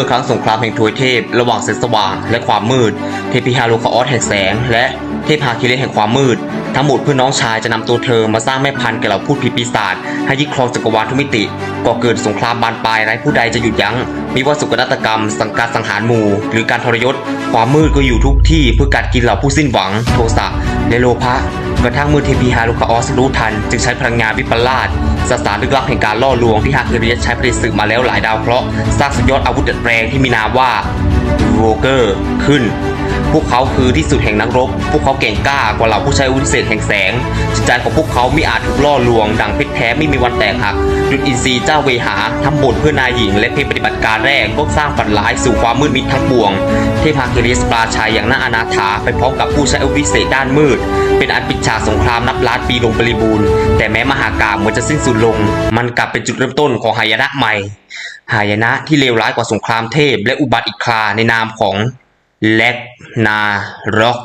มื่อครั้งสงครามแห่งทวยเทพ ระหว่างแสงสว่างและความมืด เทพิฮาลุคาออสแห่งแสง และเทพฮาคิเลสแห่งความมืด ทั้งหมดเพื่อน้องชายจะนำตัวเธอมาสร้างแม่พันธุ์แก่เหล่าพูดผีปีศาจให้ยึดครองจักรวาลทุกมิติก่อเกิดสงครามบานปลายไร้ผู้ใดจะหยุดยั้งมีว่าสุกนาฏกรรม สังการสังหารหมู่ หรือการทรยศ ความมืดก็อยู่ทุกที่เพื่อกัดกินเหล่าผู้สิ้นหวัง โทสะและโลภะกระทั่งเมื่อเทพีฮาลูคาออสรู้ทัน จึงใช้พลังงานวิปลาสสสารลึกลับแห่งการล่อลวงที่ฮาคิเรียใช้ผลิตศึกมาแล้วหลายดาวเคราะห์สร้างสุดยอดอาวุธเดัดแปลงที่มีนามว่าโรเกอร์ขึ้น พวกเขาคือที่สุดแห่งนักรบ พวกเขาเก่งกล้ากว่าเหล่าผู้ใช้อาวุธพิเศษแห่งแสง จิตใจของพวกเขาไม่อาจถูกล่อลวง ดังเพชรแท้ไม่มีวันแตกหักดุจอินทรีย์เจ้าเวหาทำบทเพื่อนายหญิง และเพลงปฏิบัติการแรกก็สร้างฝันร้ายสู่ความมืดมิดทั้งปวง เทพาคิริสปราชัยอย่างน่าอนาถาไปพร้อมกับผู้ใช้อาวุธพิเศษด้านมืด เป็นอันปิดฉากสงครามนับล้านปีลงบริบูรณ์ แต่แม้มหากาเหมือนจะสิ้นสุดลง มันกลับเป็นจุดเริ่มต้นของหายนะใหม่หายนะที่เลวร้ายกว่าสงครามเทพและอุบัติอีกคราในนามของ แลกนารอก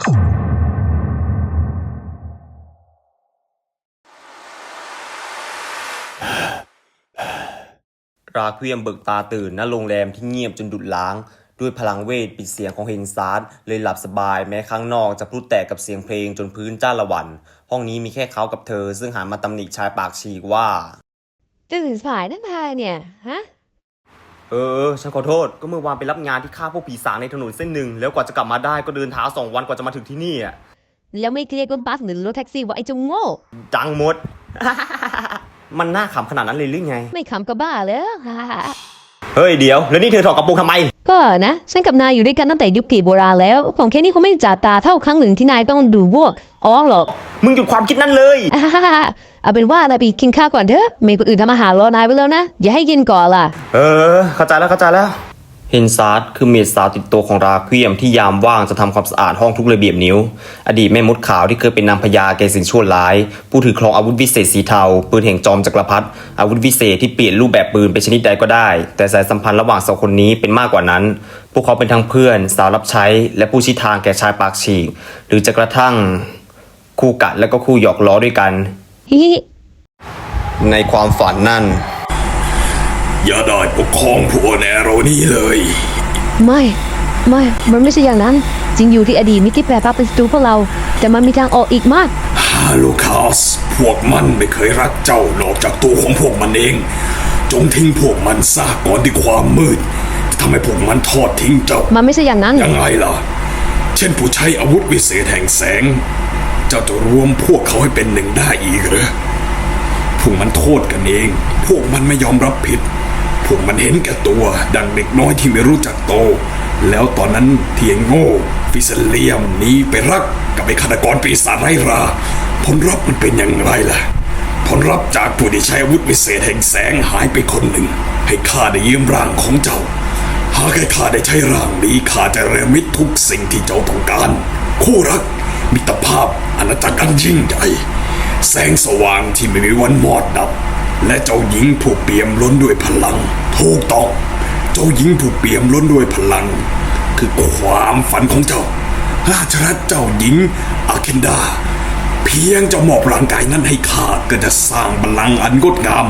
ราเควียมเบิกตาตื่นณโรงแรมที่เงียบจนดุดล้าง ด้วยพลังเวทปิดเสียงของเฮนซาร์ดเลยหลับสบายแม้ข้างนอกจะพลุแตกกับเสียงเพลงจนพื้นจ้าละวัน ห้องนี้มีแค่เขากับเธอ ซึ่งหันมาตำหนิชายปากฉีกว่าตื่นสายนั่นพายเนี่ย ฮะเออ ฉันขอโทษ ก็เมื่อวานไปรับงานที่ฆ่าพวกผีสางในถนนเส้นหนึ่ง แล้วกว่าจะกลับมาได้ก็เดินเท้าสองวันกว่าจะมาถึงที่นี่อะ แล้วไม่เรียกรถบัสหรือรถแท็กซี่ว่าไอ้เจงโง่ จังหมด มันน่าขำขนาดนั้นเลยหรือไง ไม่ขำก็บ้าแล้ว เฮ้ยเดี๋ยว แล้วนี่เธอถอดกระโปรงทำไม ก็นะ ฉันกับนายอยู่ด้วยกันตั้งแต่ยุคกี่โบราณแล้ว ของแค่นี้คงไม่จ่าตาเท่าครั้งหนึ่งที่นายต้องดูพวก อ๋อหรอกมึงหยุดความคิดนั้นเลย อ่าฮ่าฮ่าฮ่าเอาเป็นว่านายไปกินข้าวก่อนเถอะเมย์คนอื่นทำอาหารรอนายไว้แล้วนะ อย่าให้กินก่อนล่ะ เออ เข้าใจแล้วเข้าใจแล้ว เฮนซาร์ดคือเมดสาวติดตัวของราเควียมที่ยามว่างจะทำความสะอาดห้องทุกระเบียบนิ้ว อดีตแม่มดขาวที่เคยเป็นนางพญาแก่สิ่งชั่วร้าย ผู้ถือครองอาวุธวิเศษสีเทา ปืนแห่งจอมจักรพรรดิอาวุธวิเศษที่เปลี่ยนรูปแบบปืนเป็นชนิดใดก็ได้ แต่สายสัมพันธ์ระหว่างสองคนนี้เป็นมากกว่านั้น พวกเขาเป็นทั้งเพื่อน สาวรับใช้ และผู้ชี้ทางแก่ชายปากฉีกหรือจะกระทั่ง คู่กัดและก็คู่หยอกล้อด้วยกันฮิฮิในความฝันนั่น อย่าได้ปกครองพวกแนโรนี้เลย ไม่ ไม่ มันไม่ใช่อย่างนั้น จริงอยู่ที่อดีตมิติแปรพักเป็นศัตรูพวกเรา แต่มันมีทางออกอีกมาก ฮาลูคาส พวกมันไม่เคยรักเจ้านอกจากตัวของพวกมันเอง จงทิ้งพวกมันซะก่อนที่ความมืดจะทำให้พวกมันทอดทิ้งเจ้า มันไม่ใช่อย่างนั้น ยังไงล่ะ เช่นผู้ใช้อาวุธวิเศษแห่งแสง เจ้าจะรวมพวกเขาให้เป็นหนึ่งได้อีกเหรอพวกมันโทษกันเอง พวกมันไม่ยอมรับผิด พวกมันเห็นแก่ตัว ดังเด็กน้อยที่ไม่รู้จักโต แล้วตอนนั้นเทียงโง่ฟิเซเลียมหนี้ไปรักกับไอ้ฆาตกรปีศาจไร้รา ผลลัพธ์มันเป็นอย่างไรล่ะ ผลลัพธ์จากผู้ที่ใช้อาวุธวิเศษแห่งแสงหายไปคนหนึ่ง ให้ข้าได้ยืมร่างของเจ้า หากให้ข้าได้ใช้ร่างนี้ข้าจะเรมิตทุกสิ่งที่เจ้าต้องการ คู่รัก มิตรภาพอาณาจักรอันยิ่งใหญ่ แสงสว่างที่ไม่มีวันหมอดดับ และเจ้าหญิงผู้เปี่ยมล้นด้วยพลัง ถูกต้อง เจ้าหญิงผู้เปี่ยมล้นด้วยพลัง คือความฝันของเจ้าราชรัฐเจ้าหญิงอาเคนดา เพียงจะมอบร่างกายนั้นให้ข้าก็จะสร้างบัลลังก์อันงดงาม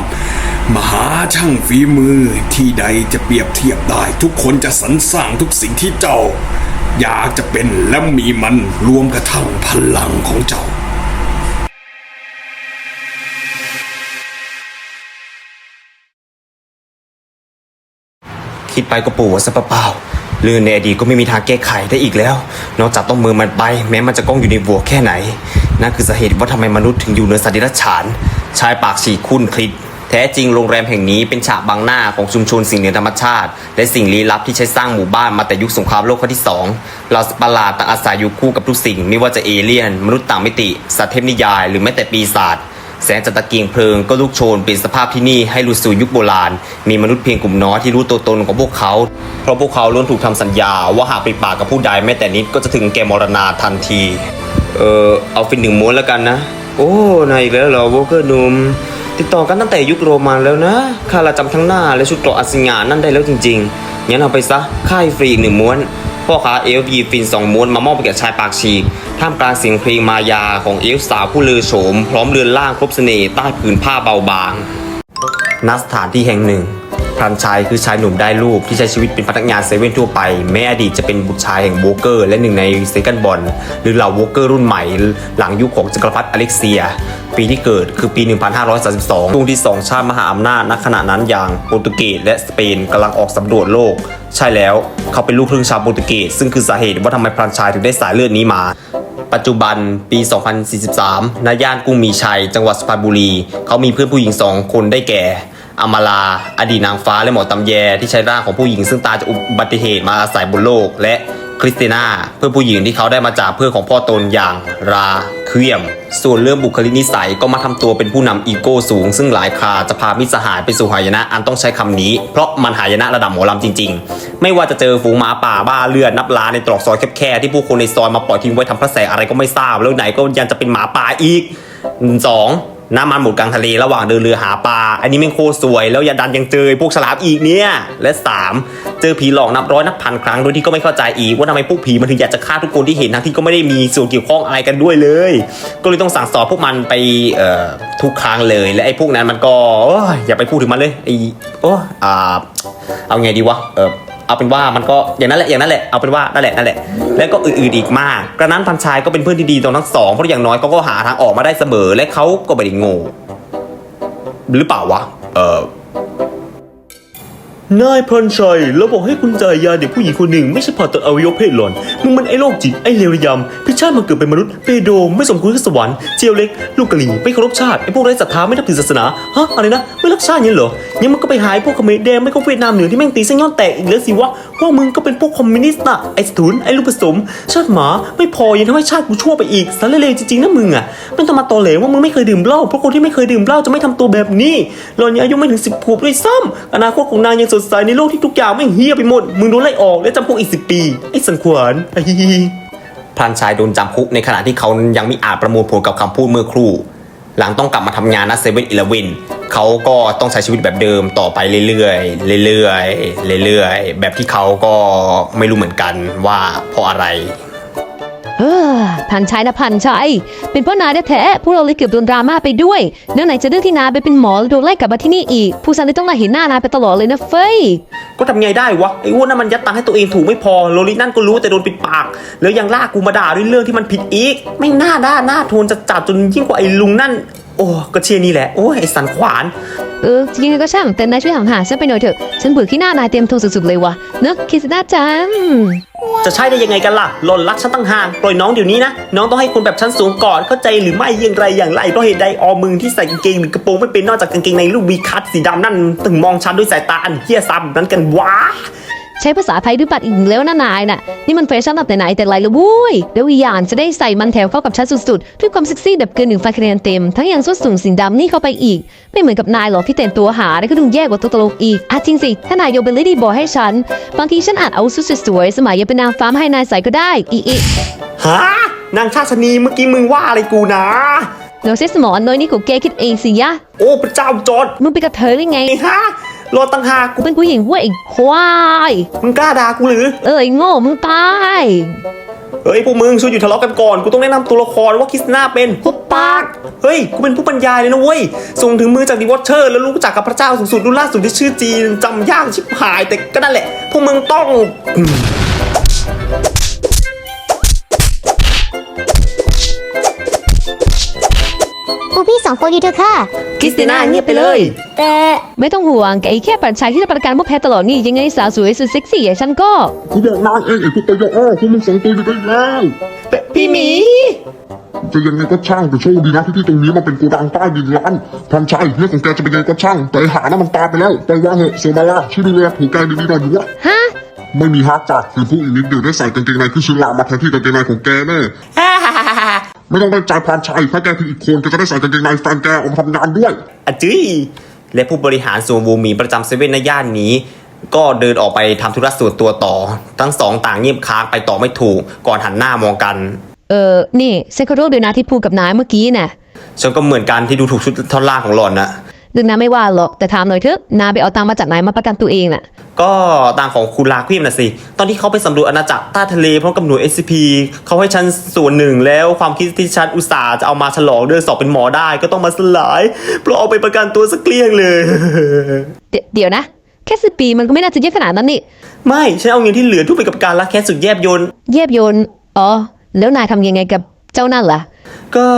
มหาช่างฝีมือที่ใดจะเปรียบเทียบได้ ทุกคนจะสรรสร้างทุกสิ่งที่เจ้า อยากจะเป็นและมีมันรวมกระทั่งพลังของเจ้าคิดไปก็ปวดซะเปล่าๆเรื่องในอดีตก็ไม่มีทางแก้ไขได้อีกแล้ว นอกจากต้องมือมันไป แม้มันจะก้องอยู่ในบัวแค่ไหน นั่นคือสาเหตุว่าทำไมมนุษย์ถึงอยู่เหนือสัตว์เดรัจฉาน ชายปากฉีกคุ้นคลิดแท้จริงโรงแรมแห่งนี้เป็นฉากบังหน้าของชุมชนสิ่งเหนือธรรมชาติ และสิ่งลี้ลับที่ใช้สร้างหมู่บ้านมาแต่ยุคสงครามโลกครั้งที่สองเราสประหลาดต่างอาศัยอยู่คู่กับทุกสิ่ง ไม่ว่าจะเอเลี่ยน มนุษย์ต่างมิติ สัตว์เทพนิยาย หรือแม้แต่ปีศาจแสงจากตะเกียงเพลิงก็ลุกโชนเปลี่ยนสภาพที่นี่ให้หลุดสู่ยุคโบราณ มีมนุษย์เพียงกลุ่มน้อยที่รู้ตัวตนของพวกเขา เพราะพวกเขาล้วนถูกทำสัญญา ว่าหากปิดปากกับผู้ใดแม้แต่นิดก็จะถึงแก่มรณาทันที เออเอาฟินหนึ่งม้วนแล้วกันนะ โอ้นายอีกแล้วเหรอโวเกอร์นุ่มติดต่อกันตั้งแต่ยุคโรมันแล้วนะข้าละจำทั้งหน้าและชุดเกราะอัศญานั่นได้แล้วจริงๆงั้นเอาไปซะค่ายฟรีอีกหนึ่งม้วน พ่อค้าเอลฟีฟินสองม้วนมามอบแก่ชายปากฉีกท่ามกลางเสียงเพลงมายาของเอลสาวผู้ลือโฉม พร้อมเรือนร่างครบเสน่ห์ใต้ผืนผ้าเบาบางณสถานที่แห่งหนึ่ง พรันชัยคือชายหนุ่มได้รูปที่ใช้ชีวิตเป็นพนักงานเซเว่นทั่วไป แม้อดีตจะเป็นบุตรชายแห่งโวเกอร์ และหนึ่งในเซกันบอลหรือเหล่าโวเกอร์รุ่นใหม่ หลังยุคของจักรพรรดิอเล็กเซีย ปีที่เกิดคือปี 1532ช่วงที่สองชาติมหาอำนาจณขณะนั้นอย่างโปรตุเกสและสเปนกำลังออกสำรวจโลก ใช่แล้วเขาเป็นลูกครึ่งชาวโปรตุเกสซึ่งคือสาเหตุว่าทำไมพรันชัยถึงได้สายเลือดนี้มาปัจจุบันปี 2043ณย่านกรุงมีชัย จังหวัดสุพรรณบุรี เขามีเพื่อนผู้หญิงสองคนได้แก่ อมาลา อดีตนางฟ้าและหมอตำแยที่ใช้ร่างของผู้หญิงซึ่งตายจากอุบัติเหตุมาอาศัยบนโลก และคริสติน่าเพื่อนผู้หญิงที่เขาได้มาจากเพื่อนของพ่อตนอย่างราเควียม ส่วนเรื่องบุคลิกนิสัยก็มาทำตัวเป็นผู้นำอีโก้สูง ซึ่งหลายคาจะพามิสหายไปสู่หายนะอันต้องใช้คำนี้ เพราะมันหายนะระดับหมอลำจริง ๆ ไม่ว่าจะเจอฝูงหมาป่าบ้าเลือดนับล้านในตรอกซอยแคบๆที่ผู้คนในซอยมาปล่อยทิ้งไว้ทำพระแสงอะไรก็ไม่ทราบแล้วไหนก็ยังจะเป็นหมาป่าอีกสอง น้ำมันหมดกลางทะเลระหว่างเดินเรือหาปลา อันนี้แม่งโคตรสวย แล้วยาดันยังเจอพวกฉลามอีกเนี่ย และ 3 เจอผีหลอกนับร้อยนับพันครั้งโดยที่ก็ไม่เข้าใจอีกว่าทำไมพวกผีมันถึงอยากจะฆ่าทุกคนที่เห็นทั้งที่ก็ไม่ได้มีส่วนเกี่ยวข้องอะไรกันด้วยเลย ก็เลยต้องสั่งสอนพวกมันไปทุกครั้งเลย และไอ้พวกนั้นมันก็อยอย่าไปพูดถึงมันเลยไอ้โอ้อ่าเอาไงดีวะเออ เอาเป็นว่ามันก็อย่างนั้นแหละอย่างนั้นแหละเอาเป็นว่านั่นแหละนั่นแหละแล้วก็อื่นๆอีกมากกระนั้นพันชายก็เป็นเพื่อนที่ดีต่อทั้งสองเพราะอย่างน้อยเขาก็หาทางออกมาได้เสมอและเขาก็ไม่ได้โง่หรือเปล่าวะเออ นายพรชัยเราบอกให้คุณจ่ายยาเด็กผู้หญิงคนหนึ่งไม่ใช่ผ่าตัดอวัยวะเพศหล่อนมึงมันไอ้โรคจิตไอ้เลวระยำพิชาติมาเกิดเป็นมนุษย์เปโดไม่สมควรขึ้นสวรรค์เจียวเล็ก ลูกกะหรี่ไม่เคารพชาติไอ้พวกไร้ศรัทธาไม่นับถือศาสนาฮะอะไรนะไม่รักชาติยังเหรอยังมันก็ไปหายพวกเขมรแดงไม่ก็เวียดนามเหนือที่แม่งตีเส้นย้อนแตกอีกแล้วสิวะ พวกมึงก็เป็นพวกคอมมิวนิสต์น่ะไอ้สถุนไอ้ลูกผสม ชาติหมาไม่พอยังทำให้ชาติกูชั่วไปอีกสารเลวจริงๆนะมึงอะไม่ต้องมาตอเหลวว่ามึงไม่เคยดื่มเหล้าเพราะคนที่ไม่เคยดื่มเหล้าจะไม่ทำตัวแบบนี้หล่อนยังอายุไม่ถึงสิบขวบด้วยซ้ำอนาคตของนางยังสดใสในโลกที่ทุกอย่างไม่เฮี้ยไปหมดมึงโดนไล่ออกและจำคุกอีกสิบปีไอ้สันขวานไอ้พรานชายโดนจำคุกในขณะที่เขายังไม่อาจประมวลผลกับคำพูดเมื่อครู่ หลังต้องกลับมาทำงานนะเซเว่นอีเลเวนเขาก็ต้องใช้ชีวิตแบบเดิมต่อไปเรื่อยๆเรื่อยๆเรื่อยๆแบบที่เขาก็ไม่รู้เหมือนกันว่าเพราะอะไรเออพันชัยนะพันชัยเป็นพราะนายแท้ๆพวกเราเลยเกือบโดนดราม่าไปด้วยเนื่องไหนจะเรื่องที่นายไปเป็นหมอลโดนไล่กลับมาที่นี่อีก ผู้สันเลยต้องมาเห็นหน้านายไปตลอดเลยนะเฟ้ย ก็ทำไงได้วะไอ้อ้วนนั่นมันยัดตังค์ให้ตัวเองถูกไม่พอโลลินั่นก็รู้แต่โดนปิดปาก แล้วยังลากกูมาด่าด้วยเรื่องที่มันผิดอีก ไม่น่าด่าหน้าโทนจะจัดจนยิ่งกว่าไอ้ลุงนั่น โอ้ก็เชียร์นี่แหละ โอ้ยไอ้สันขวาน เออจริงๆก็ช่าง แต่นายช่วยห่างๆฉันไปหน่อยเถอะ ฉันเบื่อขี้หน้านายเต็มตัวสุดๆเลยวะเนอะคิดหน้าจังจะใช่ได้ยังไงกันล่ะ หล่อนรักฉันตั้งห่าง ปล่อยน้องเดี๋ยวนี้นะ น้องต้องให้คนแบบฉันสูงก่อน เข้าใจหรือไม่อย่างไรอย่างไร เพราะเหตุใดออมึงที่ใส่กางเกงหรือกระโปรงไม่เป็นนอกจากกางเกงในลูกบีคัทสีดำนั่น ถึงมองฉันด้วยสายตาอันเฮี้ยซ้ำนั้นกันวะ ใช้ภาษาไทยด้วยปัดอีกแล้วนะนายน่ะ นี่มันแฟชั่นแบบไหนๆแต่ไรละวุ้ยแล้วอีกอย่างจะได้ใส่มันแถวเข้ากับฉันสุดๆ ด้วยความเซ็กซี่แบบเกินหนึ่งไฟคะแนนเต็ม ทั้งยังส้นสูงสีดำนี่เข้าไปอีก ไม่เหมือนกับนายหรอกที่แต่งตัวหาแล้วก็ดูแย่กว่าตัวตลกอีกอะจริงสิถ้านายโยเบลลี่บอยให้ฉัน บางทีฉันอาจเอาชุดสวยๆสมัยยังเป็นนางฟ้ามาให้นายใส่ก็ได้อีอีฮะนางชาชนีเมื่อกี้มึงว่าอะไรกูนะเดี๋ยวเซสมอนน้อยนี่กูแกคิดเองสิยะโอ้พระเจ้าจอดมึงเป็นกระเทยหรือไงไอ้ฮะ รอตังหากกูเป็นผู้หญิงเว้ยไอ้ควายมึงกล้าด่ากูหรือ เอ้ยโง่มึงตายเฮ้ยพวกมึงช่วยหยุดทะเลาะกันก่อนกูต้องแนะนำตัวละครว่าคริสติน่าเป็นพุบปากเฮ้ยกูเป็นผู้บรรยายเลยนะเว้ยส่งถึงมือจากดีวอเชอร์ แล้วรู้จักกับพระเจ้าสูงสุดรุ่นล่าสุดที่ชื่อจีนจำยากชิบหายแต่ก็นั่นแหละ พวกมึงต้อง วกพี่สองคนอยู่เถอะค่ะ คริสติน่าเงียบไปเลย แต่ไม่ต้องห่วงแกแค่ปัญชายที่รับประกันว่าแพ้ตลอดนี่ยังไงสาวสวยสุดเซ็กซี่อย่างฉันก็ กูบอกนางเองไอ้พวกตะยออ้อพวกมึงสองตัวอยู่ได้แล้วพี่หมี จะยังไงก็ช่างแต่โชคดีนะที่ที่ตรงนี้มันเป็นโกดังใต้ดินร้านพันชัยเรื่องของแกจะเป็นยังไงก็ช่าง แต่ไอ้หานั้นมันตายไปแล้วไปว่าเหอะเซมาลาช่วยดูแลผูกแกดีๆหน่อยดีวะฮะ ไม่มีฮักจ้ะคือผู้อีกนิดเดียวได้ใส่กางเกงในคือชุลามาแทนที่กางเกงในของแกแน่ ไม่ต้องได้ใจพันชัยถ้าแกคืออีกคนแกจะได้ใส่กางเกงในแฟนแกออกมาทำงานด้วยอะจื้ยและผู้บริหารส่วนบูมีประจำเซเว่นในย่านนี้ ก็เดินออกไปทำธุระส่วนตัวต่อ ทั้งสองต่างเงียบค้างไปต่อไม่ถูก ก่อนหันหน้ามองกัน เออ นี่เซคโรเดี๋ยวนะที่พูดกับนายเมื่อกี้น่ะ ฉันก็เหมือนกันที่ดูถูกชุดท่อนล่างของหล่อนนะ เรื่องนั้นไม่ว่าหรอกแต่ถามหน่อยเถอะนายไปเอาตังค์มาจากไหนมาประกันตัวเองน่ะ ก็ต่างของคุณลาควิมนะสิ ตอนที่เขาไปสำรวจอาณาจักรใต้ทะเลพร้อมกับหน่วย SCP เขาให้ฉันส่วนหนึ่งแล้วความคิดที่ฉันอุตส่าห์จะเอามาฉลองเดินสอบเป็นหมอได้ก็ต้องมาสลาย เพราะเอาไปประกันตัวสักเกลี้ยงเลย เดี๋ยวเดี๋ยวนะ แค่สิบปีมันก็ไม่น่าจะเยอะขนาดนั้นนี่ไม่ฉันเอาเงินที่เหลือทุ่มไปกับการรักแค้นสุดแยบยน เยียบโยนอ๋อแล้วนายทำยังไงกับเจ้านั่นล่ะ ก็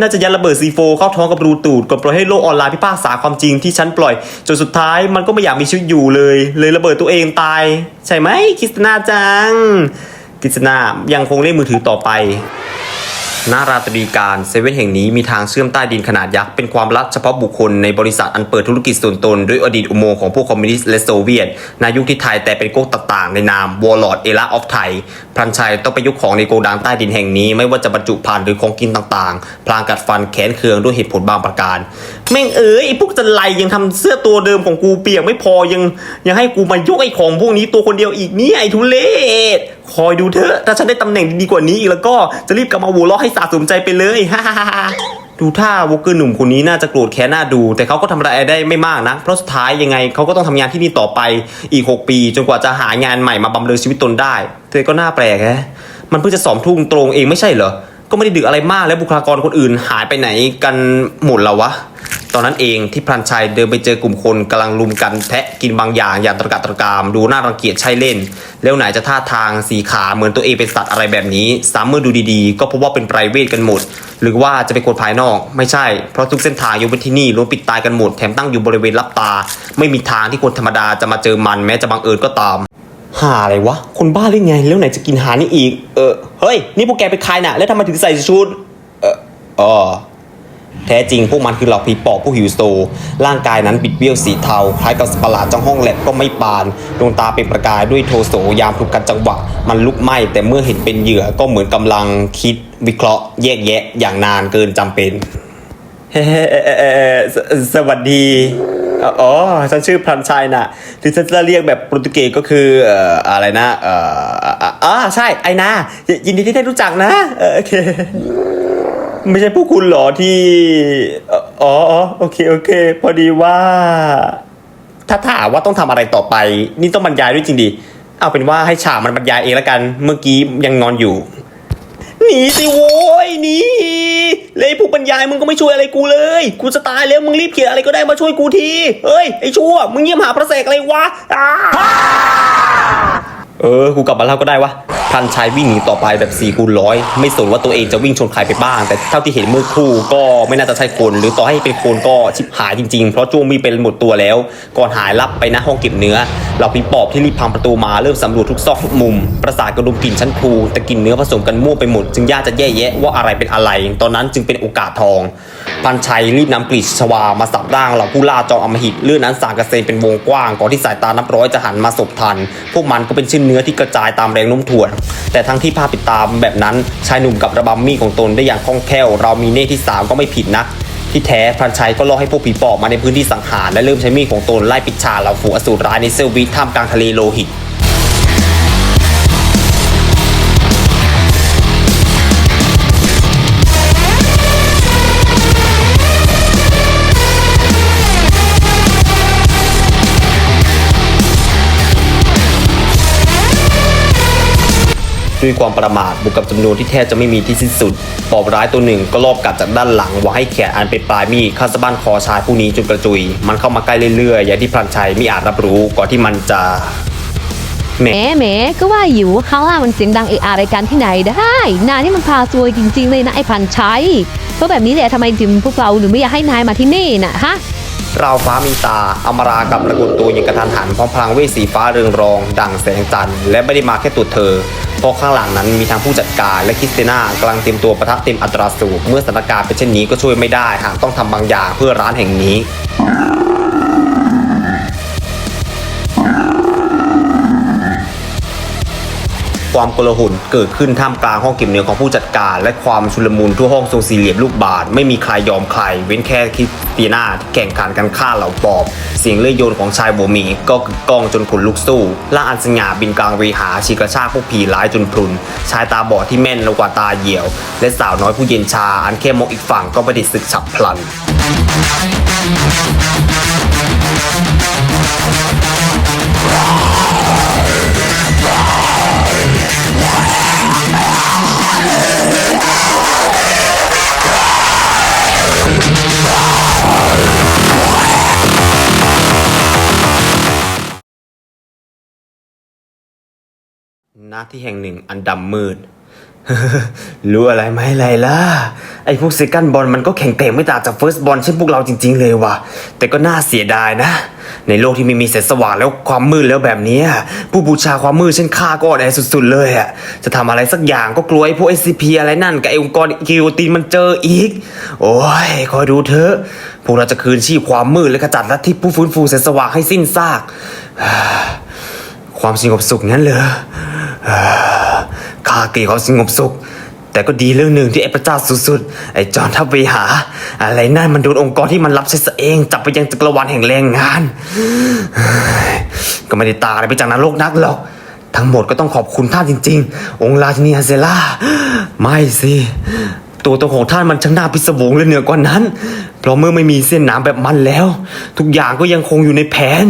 น่าจะยัดระเบิดซีโฟเข้าท้องกับรูตูดกดปล่อยให้โลกออนไลน์พิพากษาความจริงที่ฉันปล่อย จนสุดท้ายมันก็ไม่อยากมีชีวิตอยู่เลย เลยระเบิดตัวเองตาย ใช่ไหมกิสตินาจัง กิสตินายังคงเล่นมือถือต่อไป ณราตรีการเซเว่นแห่งนี้มีทางเชื่อมใต้ดินขนาดยักษ์ เป็นความลับเฉพาะบุคคลในบริษัทอันเปิดธุรกิจส่วนตน ด้วยอดีตอุโมงค์ของพวกคอมมิวนิสต์และโซเวียตในยุคที่ไทยแต่เป็นโก๊กต่างๆ ในนามวอลลอดเอล่าออฟไทยพลันชัยต้องไปยุคของในโกดังใต้ดินแห่งนี้ ไม่ว่าจะบรรจุภัณฑ์หรือของกินต่างๆ พลางกัดฟันแขนเคืองด้วยเหตุผลบางประการ แม่งเอ๋ยไอ้พวกจันไรยังทำเสื้อตัวเดิมของกูเปียกไม่พอยังยังให้กูมายกไอ้ของพวกนี้ตัวคนเดียวอีกเนี่ยไอ้ทุเลศ คอยดูเถอะ ถ้าฉันได้ตำแหน่งดีกว่านี้อีกแล้วก็จะรีบกลับมาหัวเราะให้สะสมใจไปเลยฮ่าดูท่าวอกเกอร์หนุ่มคนนี้น่าจะโกรธแค้นหน่าดู แต่เขาก็ทำอะไรได้ไม่มากนะ เพราะสุดท้ายยังไงเขาก็ต้องทำงานที่นี่ต่อไปอีก 6 ปี จนกว่าจะหางานใหม่มาบำเรอชีวิตตนได้ เธอก็น่าแปลกแฮะมันเพิ่งจะสอมทุ่งตรงเองไม่ใช่เหรอก็ไม่ได้ดึกอะไรมากแล้วบุคลากรคนอื่นหายไปไหนกันหมดแล้ววะ ตอนนั้นเองที่พลันชัยเดินไปเจอกลุ่มคนกำลังลุมกันแทะกินบางอย่างอย่างตระกาตระกามดูน่ารังเกียจใช่เล่น แล้วไหนจะท่าทางสีขาเหมือนตัวเองเป็นสัตว์อะไรแบบนี้สามเมื่อดูดีๆ ก็พบว่าเป็นไพรเวทกันหมด หรือว่าจะเป็นคนภายนอก ไม่ใช่ เพราะทุกเส้นทางยกเว้นที่นี่ล้วนปิดตายกันหมดแถมตั้งอยู่บริเวณรับตา ไม่มีทางที่คนธรรมดาจะมาเจอมันแม้จะบังเอิญก็ตามหาอะไรวะ คนบ้าหรือไง แล้วไหนจะกินหานี่อีก เออ เฮ้ย นี่พวกแกเป็นใครน่ะ แล้วทำไมถึงใส่ชุด เอออ๋อ แท้จริงพวกมันคือเหล่าผีปอบผู้หิวโซ ร่างกายนั้นบิดเบี้ยวสีเทา คล้ายกับสัตว์ประหลาดจ้องห้องแลบก็ไม่ปาน ดวงตาเป็นประกายด้วยโทโสยามถูกกันจังหวะ มันลุกไหม้แต่เมื่อเห็นเป็นเหยื่อก็เหมือนกำลังคิดวิเคราะห์แยกแยะอย่างนานเกินจำเป็นเฮ้สสวัสดี อ๋อ ฉันชื่อพลันชัยนะหรือฉันจะเรียกแบบโปรตุเกสก็คือเอ่ออะไรนะ เอ่ออ่าใช่ ไอนายิยินดีที่ได้รู้จักนะ โอเค ไม่ใช่พวกคุณเหรอที่ อ๋ออ๋อโอเค โอเค พอดีว่า ถ้าถามว่าต้องทำอะไรต่อไป นี่ต้องบรรยายด้วยจริงดิ เอาเป็นว่าให้ฉากมันบรรยายเองละกัน เมื่อกี้ยังนอนอยู่ หนีสิโว้ยหนีเลยไอ้บรรยายมึงก็ไม่ช่วยอะไรกูเลย กูจะตายแล้วมึงรีบเขียนอะไรก็ได้มาช่วยกูที เฮ้ยไอ้ชั่ว มึงเยี่ยมหาพระเสกอะไรวะอ้า เออ กูกลับมาแล้วก็ได้วะพันชายวิ่งหนีต่อไปแบบ4ี่คูณร้อยไม่สนว่าตัวเองจะวิ่งชนใครไปบ้าง แต่เท่าที่เห็นเมื่อครู่ก็ไม่น่าจะใช่คน หรือต่อให้เป็นคนก็ชิบหายจริงๆ เพราะจ้วงมีเป็นหมดตัวแล้ว ก่อนหายลับไปหน้าห้องเก็บเนื้อ เราพี่ปอบที่รีบพังประตูมาเริ่มสำรวจทุกซอกทุกมุม ประสาทกระดุมกลิ่นชั้นครูแต่กลิ่นเนื้อผสมกันมั่วไปหมด จึงยากจะแยกแยะว่าอะไรเป็นอะไร ตอนนั้นจึงเป็นโอกาสทอง พันชัยรีบนำกลีชวามาสับร่างเหล่าผู้ล่าจอมอมหิตเลื่อนนั้นสางกระเซ็นเป็นวงกว้างก่อนที่สายตานับร้อยจะหันมาสบทัน พวกมันก็เป็นชิ้นเนื้อที่กระจายตามแรงโน้มถ่วงแต่ทั้งที่ภาพปิดตามแบบนั้นชายหนุ่มกับระบำมีดของตนได้อย่างคล่องแคล่ว เรามีเน่ที่สามก็ไม่ผิดนะที่แท้พันชัยก็ล่อให้พวกผีปอบมาในพื้นที่สังหารและเริ่มใช้มีดของตนไล่ปิดฉากเหล่าฝูงอสูรร้ายในเซลวิทท่ามกลางทะเลโลหิต ด้วยความประมาทบวกกับจำนวนที่แทบจะไม่มีที่สิ้นสุด ปอบร้ายตัวหนึ่งก็ลอบกัดจากด้านหลังหวังให้แขนอันเป็นปลายมีดข้าสะบั้นคอชายผู้นี้จนกระจุย มันเข้ามาใกล้เรื่อยๆอย่างที่พลันชัยไม่อาจรับรู้ก่อนที่มันจะแหมแหมก็ว่าอยู่ข้างล่างมันเสียงดังเอะอะไรกันที่ไหนได้นายนี่มันพาซวยจริง ๆ เลยนะไอ้พันชัยเพราะแบบนี้แหละทำไมถึงพวกเราหรือไม่อยากให้นายมาที่นี่น่ะฮะ ราฟ้ามีตา อมรากับประกุตัวยิงกระทันหันพร้อมพลังเวทสีฟ้าเรืองรอง ดั่งแสงจันทร์และไม่ได้มาแค่ตัวเธอ เพราะข้างหลังนั้นมีทางผู้จัดการและคิสติน่ากำลังเตรียมตัวประทับเต็มอัตราสูบเมื่อสถานการณ์เป็นเช่นนี้ก็ช่วยไม่ได้หากต้องทำบางอย่างเพื่อร้านแห่งนี้ ความโกลาหลเกิดขึ้นท่ามกลางห้องเก็บเนื้อของผู้จัดการ และความชุลมุนทั่วห้องทรงสี่เหลี่ยมลูกบาศก์ไม่มีใครยอมใคร เว้นแค่คริสติน่าแข่งขันกันฆ่าเหล่าปอบ เสียงเลื่อยโยนของชายโบมี ก็กึกก้องจนขนลุกสู้ล่าอันสง่าบินกลางเวหาชีกระชากพวกผีร้ายจนพรุน ชายตาบอดที่แม่นระกว่าตาเหี่ยว และสาวน้อยผู้เย็นชาอันแค่มองอีกฝั่งก็ประดิษฐ์ศึกฉับพลัน ณที่แห่งหนึ่งอันดำมืด รู้อะไรไหมไลล่ะ ไอ้พวกเซกันบอลมันก็แข็งแกร่งไม่ต่างจากเฟิร์สบอลเช่นพวกเราจริง ๆ เลยว่ะ แต่ก็น่าเสียดายนะ ในโลกที่ไม่มีแสงสว่างแล้วความมืดแล้วแบบนี้ ผู้บูชาความมืดเช่นข้าก็อ่อนแอสุด ๆ เลยอะจะทำอะไรสักอย่างก็กลัวไอ้พวก SCP อะไรนั่นกับไอ้องค์กรกิโยตินมันเจออีก โอ้ยคอยดูเถอะ พวกเราจะคืนชีพความมืดและขจัดลัทธิผู้ฟื้นฟูแสงสว่างให้สิ้นซากความสงบสุขงั้นเหรอ ข้าเกลียดความสงบสุข แต่ก็ดีเรื่องหนึ่งที่ไอ้พระเจ้าสุดๆ ไอ้จอห์นทัพเวหา อะไรนั่นมันโดนองค์กรที่มันรับใช้ซะเอง จับไปยังจักรวาลแห่งแรงงาน ก็ไม่ได้ตาอะไรไปจากนรกนักหรอก ทั้งหมดก็ต้องขอบคุณท่านจริง ๆ องค์ราชินีอาเซล่า ไม่สิ ตัวตนของท่านมันช่างน่าพิศวงและเหนือกว่านั้น เพราะเมื่อไม่มีเส้นหนามแบบมันแล้ว ทุกอย่างก็ยังคงอยู่ในแผน